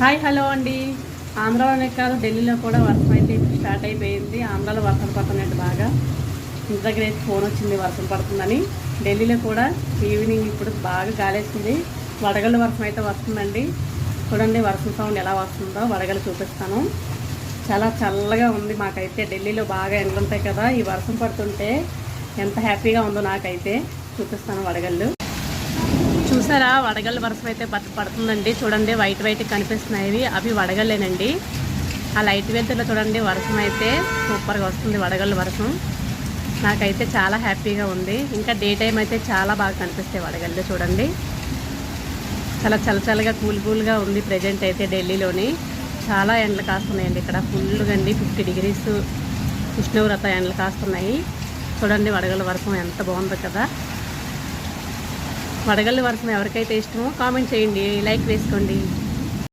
Hi hello అండి. ఆంధ్రాలోనే కాదు ఢిల్లీలో కూడా వర్షం అయితే ఇప్పుడు స్టార్ట్ అయిపోయింది. ఆంధ్రాలో వర్షం పడుతున్నట్టు బాగా. ఇంటి దగ్గర అయితే ఫోన్ వచ్చింది వర్షం పడుతుందని. ఢిల్లీలో కూడా ఈవినింగ్ ఇప్పుడు బాగా గాలేసింది వడగళ్ళ వర్షం అయితే వస్తుందండి. చూడండి వర్షం సౌండ్ ఎలా వస్తుందో వడగలు చూపిస్తాను. చాలా చల్లగా ఉంది మాకైతే. ఢిల్లీలో బాగా ఎండలుంటాయి కదా. ఈ వర్షం పడుతుంటే ఎంత హ్యాపీగా ఉందో నాకైతే. చూపిస్తాను వడగళ్ళు. చూసారా? వడగళ్ళ వర్షం అయితే పడుతుందండి. చూడండి వైట్ వైట్ కనిపిస్తున్నాయి. అవి వడగళ్ళేనండి. ఆ లైట్ వెళ్తున్న చూడండి వర్షం అయితే సూపర్గా వస్తుంది వడగళ్ళ వర్షం నాకైతే చాలా హ్యాపీగా ఉంది. ఇంకా డే టైం అయితే చాలా బాగా కనిపిస్తాయి వడగళ్ళు చూడండి. చాలా చల్లచల్లగా కూల్ కూల్గా ఉంది ప్రజెంట్ అయితే ఢిల్లీలోని. చాలా ఎండలు కాస్తున్నాయండి ఇక్కడ. ఫుల్గా అండి ఫిఫ్టీ డిగ్రీస్ ఉష్ణోగ్రత ఎండలు కాస్తున్నాయి. చూడండి వడగళ్ళ వర్షం ఎంత బాగుందో కదా. వడగళ్ళు వర్షం ఎవరికైతే ఇష్టమో కామెంట్ చేయండి లైక్ వేసుకోండి.